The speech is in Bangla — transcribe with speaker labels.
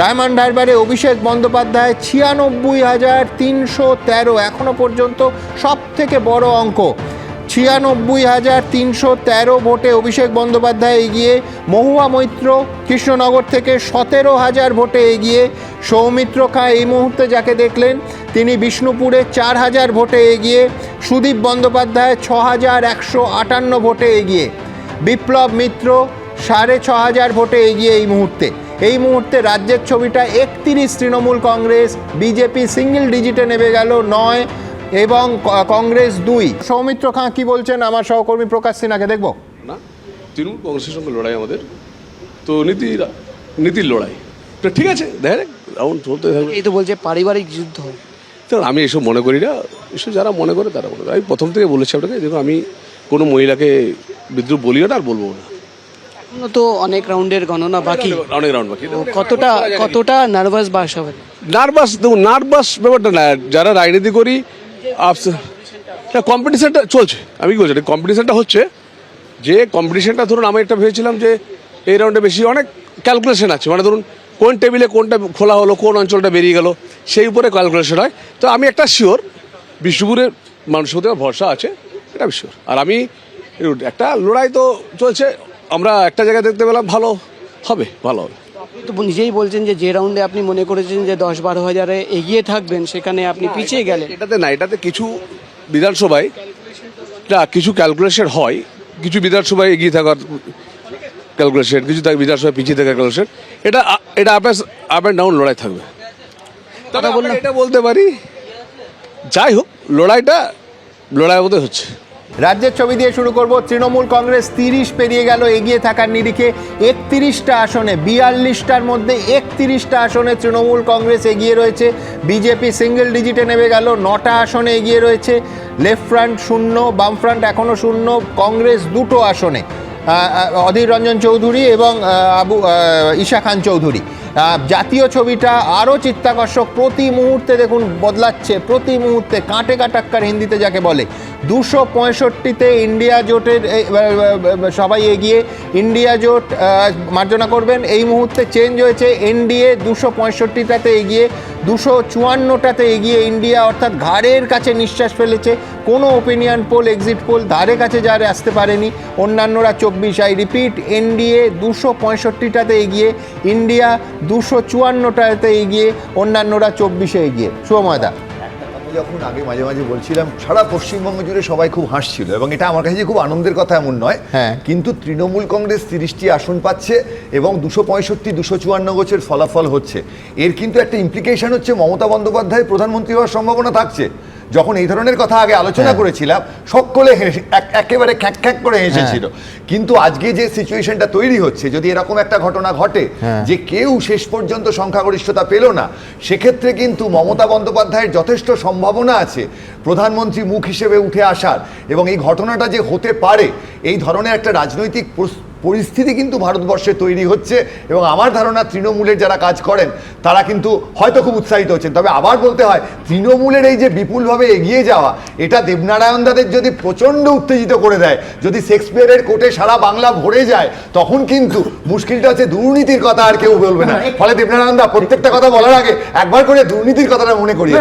Speaker 1: ডায়মন্ড হারবারে অভিষেক বন্দ্যোপাধ্যায় ছিয়ানব্বই হাজার তিনশো তেরো এখনও পর্যন্ত সব থেকে বড় অঙ্ক। ছিয়ানব্বই হাজার তিনশো তেরো ভোটে অভিষেক বন্দ্যোপাধ্যায় এগিয়ে, মহুয়া মৈত্র কৃষ্ণনগর থেকে সতেরো হাজার ভোটে এগিয়ে, সৌমিত্র খাঁ এই মুহূর্তে যাকে দেখলেন, তিনি বিষ্ণুপুরে চার হাজার ভোটে এগিয়ে, সুদীপ বন্দ্যোপাধ্যায় ছ হাজার একশো আটান্ন ভোটে এগিয়ে। বিপ্লব মিত্র সাড়ে ছ হাজার ভোটে এগিয়ে এই মুহূর্তে। এই মুহূর্তে রাজ্যের ছবিটা একত্রিশ তৃণমূল কংগ্রেস বিজেপি সিঙ্গেল ডিজিটে নেমে গেল নয় এবং কংগ্রেস দুই। সৌমিত্র খাঁ কি বলছেন? আমার সহকর্মী প্রকাশ সিনহাকে দেখব।
Speaker 2: না তৃণমূল কংগ্রেসের সঙ্গে লড়াই আমাদের। তো নীতি নীতির লড়াই। তো ঠিক আছে দেখা রাউন্ড চলতে থাকবে
Speaker 3: এই তো বলছে পারিবারিক যুদ্ধ।
Speaker 2: তো আমি এসব মনে করি না। এসব যারা মনে করে তারা মনে করে। আমি প্রথম থেকে বলেছি আপনাকে দেখুন আমি কোনো মহিলাকে বিদ্রুপ বলিও না আর বলব না।
Speaker 3: এখনও তো অনেক রাউন্ডের গণনা বাকি।
Speaker 2: অনেক রাউন্ড বাকি।
Speaker 3: কতটা কতটা নার্ভাস বাস হবে?
Speaker 2: নার্ভাস দেখুন নার্ভাস ব্যাপারটা না যারা রাজনীতি করি কম্পিটিশনটা চলছে আমি কি বলছি কম্পিটিশনটা হচ্ছে যে কম্পিটিশনটা ধরুন আমি একটা ভেবেছিলাম যে এই রাউন্ডে বেশি অনেক ক্যালকুলেশন আছে মানে ধরুন কোন টেবিলে কোনটা খোলা হলো কোন অঞ্চলটা বেরিয়ে গেল সেই উপরে ক্যালকুলেশন হয়। তো আমি একটা শিওর বিষ্ণুপুরের মানুষের ভরসা আছে এটা আমি শিওর আর আমি একটা লড়াই তো চলছে আমরা একটা জায়গায় দেখতে পেলাম ভালো হবে ভালো হবে।
Speaker 3: তো নিজেই বলছেন যে যে রাউন্ডে আপনি মনে করেছেন যে দশ বারো হাজারে এগিয়ে থাকবেন সেখানে আপনি পিছিয়ে গেলেন।
Speaker 2: এটাতে না এটাতে কিছু বিধানসভায় না কিছু ক্যালকুলেশন হয় কিছু বিধানসভায় এগিয়ে থাকার ক্যালকুলেশন কিছু তার বিধানসভায় পিছিয়ে থাকার ক্যালকুলেশন এটা এটা আপ আপ অ্যান্ড ডাউন লড়াই থাকবে। বললাম। এটা বলতে পারি যাই হোক লড়াইটা লড়াইয়ের মধ্যে হচ্ছে।
Speaker 1: রাজ্যের ছবি দিয়ে শুরু করব। তৃণমূল কংগ্রেস তিরিশ পেরিয়ে গেল, এগিয়ে থাকার নিরিখে একত্রিশটা আসনে, বিয়াল্লিশটার মধ্যে একত্রিশটা আসনে তৃণমূল কংগ্রেস এগিয়ে রয়েছে। বিজেপি সিঙ্গেল ডিজিটে নেমে গেল, নটা আসনে এগিয়ে রয়েছে। লেফট ফ্রন্ট শূন্য, বাম ফ্রন্ট এখনও শূন্য, কংগ্রেস দুটো আসনে। অধীর রঞ্জন চৌধুরী এবং আবু ঈশা খান চৌধুরী। জাতীয় ছবিটা আরও চিত্তাকর্ষক। প্রতি মুহূর্তে দেখুন বদলাচ্ছে, প্রতি মুহূর্তে কাঁটে কাটাক্কার হিন্দিতে যাকে বলে। দুশো পঁয়ষট্টিতে ইন্ডিয়া জোটের সবাই এগিয়ে, ইন্ডিয়া জোট মার্জনা করবেন। এই মুহূর্তে চেঞ্জ হয়েছে, এনডিএ দুশো পঁয়ষট্টিটাতে এগিয়ে দুশো চুয়ান্নটাতে এগিয়ে ইন্ডিয়া অর্থাৎ ঘাড়ের কাছে নিঃশ্বাস ফেলেছে। কোনো ওপিনিয়ন পোল এক্সিট পোল ধারে কাছে যারে আসতে পারেনি। অন্যান্যরা চব্বিশ আই রিপিট এনডিএ দুশো পঁয়ষট্টিটাতে এগিয়ে ইন্ডিয়া দুশো চুয়ান্নটাতে এগিয়ে, অন্যান্যরা চব্বিশে এগিয়ে। শুভময়দা
Speaker 4: আমি যখন আগে মাঝে মাঝে বলছিলাম সারা পশ্চিমবঙ্গ জুড়ে সবাই খুব হাসছিল এবং এটা আমার কাছে যে খুব আনন্দের কথা এমন নয়।
Speaker 1: হ্যাঁ।
Speaker 4: কিন্তু তৃণমূল কংগ্রেস তিরিশটি আসন পাচ্ছে এবং দুশো পঁয়ষট্টি দুশো চুয়ান্ন গোছের ফলাফল হচ্ছে। এর কিন্তু একটা ইমপ্লিকেশন হচ্ছে মমতা বন্দ্যোপাধ্যায় প্রধানমন্ত্রী হওয়ার সম্ভাবনা থাকছে। যখন এই ধরনের কথা আগে আলোচনা
Speaker 1: হ্যাঁ।
Speaker 4: করেছিলাম সকলে একেবারে খ্যাক খ্যাক করে হেসেছিল কিন্তু আজকে যে সিচুয়েশনটা তৈরি হচ্ছে যদি এরকম একটা ঘটনা ঘটে
Speaker 1: হ্যাঁ।
Speaker 4: যে কেউ শেষ পর্যন্ত সংখ্যাগরিষ্ঠতা পেল না সেক্ষেত্রে কিন্তু মমতা বন্দ্যোপাধ্যায়ের যথেষ্ট সম্ভাবনা আছে প্রধানমন্ত্রী মুখ হিসেবে উঠে আসার এবং এই ঘটনাটা যে হতে পারে এই ধরনের একটা রাজনৈতিক পরিস্থিতি কিন্তু ভারতবর্ষে তৈরি হচ্ছে এবং আমার ধারণা তৃণমূলের যারা কাজ করেন তারা কিন্তু হয়তো খুব উৎসাহিত হচ্ছেন। তবে আবার বলতে হয় তৃণমূলের এই যে বিপুলভাবে এগিয়ে যাওয়া এটা দেবনারায়ণ দাদের যদি প্রচণ্ড উত্তেজিত করে দেয় যদি শেক্সপিয়ারের কোর্টে সারা বাংলা ভরে যায় তখন কিন্তু মুশকিলটা হচ্ছে দুর্নীতির কথা আর কেউ বলবে না। ফলে দেবনারায়ণ দা প্রত্যেকটা কথা বলার আগে একবার করে দুর্নীতির কথাটা মনে করিয়ে।